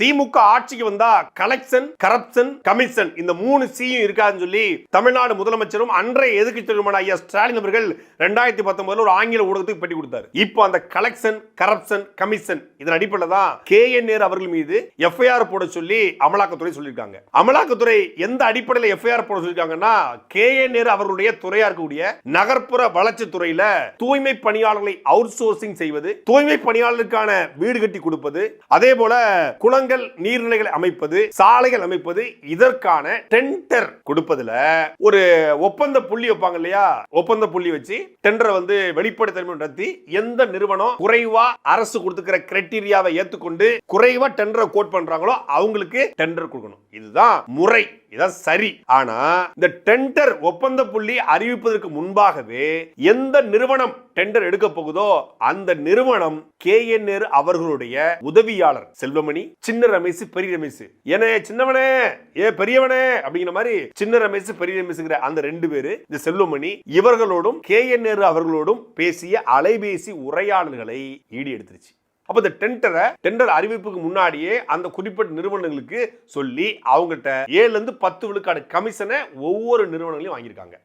திமுக ஆட்சிக்கு வந்தா collection corruption commission இந்த மூணு சியும் இருக்காதுன்னு சொல்லி தமிழ்நாடு முதலமைச்சரும் அன்றைய எதிர்க்கட்சி ஐயா ஸ்டாலின் அவர்கள் ரெண்டாயிரத்தி பத்தொன்பதுல ஒரு ஆங்கில ஊடகத்துக்கு பட்டி கொடுத்தாரு. இப்போ அந்த கலெக்ஷன் கரப்ஷன் கமிஷன் இதன் அடிப்படையில் தான் கே என் நேர் அவர்கள் மீது எஃப்ஐஆர் போட சொல்லி அமலாக்கத்துறை சொல்லியிருக்காங்க. அமலாக்கத்துறை எந்த அடிப்படையில் எஃப்ஐஆர் போட சொல்லியிருக்காங்கன்னா கே என் நேரு அவர்களுடைய துறையா இருக்கக்கூடிய நகர்ப்புற வளர்ச்சி துறையில தூய்மை பணியாளர்களை அவுட் சோர்சிங் செய்வது தூய்மை பணியாளருக்கான வீடு கட்டி கொடுப்பது அதே போல குளங்கள் நீர்நிலைகளை அமைப்பது சாலைகள் அமைப்பது இதற்கான டெண்டர் கொடுப்பதுல ஒரு ஒப்பந்த புள்ளி வைப்பாங்க இல்லையா? ஒப்பந்த புள்ளி வச்சு டெண்டரை வந்து வெளிப்படைத்தன்மை நடத்தி எந்த நிறுவனம் குறைவா அரசு கொடுத்துக்கிற கிரைட்டீரியாவை ஏத்துக்கொண்டு குறைவா டெண்டரை கோட் பண்றாங்களோ அவங்களுக்கு டெண்டர் கொடுக்கணும். இதுதான் முறை. இதான் சரி. ஆனா இந்த டெண்டர் ஒப்பந்த புள்ளி அறிவிப்பதற்கு முன்பாகவே எந்த நிறுவனம் டெண்டர் எடுக்க போகுதோ அந்த நிறுவனம் கே என் நேரு அவர்களுடைய உதவியாளர் செல்வமணி சின்ன ரமேஷ் பெரிய ரமேஷ். ஏனே சின்னவனே ஏ பெரியவனே அப்படிங்கிற மாதிரி சின்ன ரமேஷ் பெரிய ரமேஷ்ங்கிற அந்த ரெண்டு பேரு இந்த செல்வமணி இவர்களோடும் கே என் நேரு அவர்களோடும் பேசிய அலைபேசி உரையாடல்களை ஈடு எடுத்துருச்சு அப்ப இந்த டெண்டரை டெண்டர் அறிவிப்புக்கு முன்னாடியே அந்த குறிப்பிட்ட நிறுவனங்களுக்கு சொல்லி அவங்ககிட்ட ஏழுல இருந்து பத்து விழுக்காடு கமிஷனை ஒவ்வொரு நிறுவனங்களையும் வாங்கியிருக்காங்க.